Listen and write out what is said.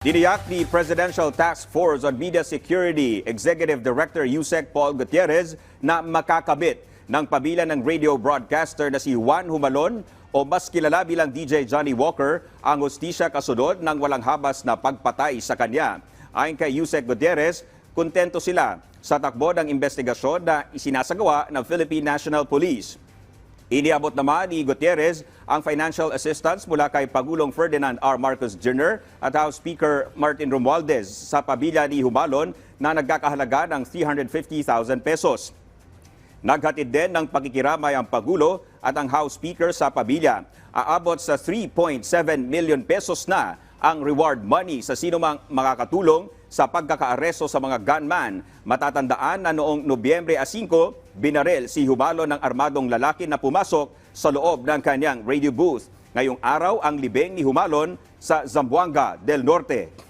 Tiniyak ni Presidential Task Force on Media Security Executive Director Yusek Paul Gutierrez na makakabit ng pamilya ng radio broadcaster na si Juan Humalon o mas kilala bilang DJ Johnny Walker ang hustisya kasunod ng walang habas na pagpatay sa kanya. Ayon kay Yusek Gutierrez, kontento sila sa takbo ng investigasyon na isinasagawa ng Philippine National Police. Iniabot naman ni Gutierrez ang financial assistance mula kay Pagulong Ferdinand R. Marcos Jr. at House Speaker Martin Romualdez sa pamilya ni Humalon na nagkakahalaga ng 350,000 pesos. Naghatid din ng pakikiramay ang Pagulo at ang House Speaker sa pamilya. Aabot sa 3.7 million pesos na ang reward money sa sinumang makakatulong sa pagkakaaresto sa mga gunman. Matatandaan na noong Nobyembre 5, binarel si Humalo ng armadong lalaki na pumasok sa loob ng kanyang radio booth. Ngayong araw ang libeng ni Humalon sa Zamboanga del Norte.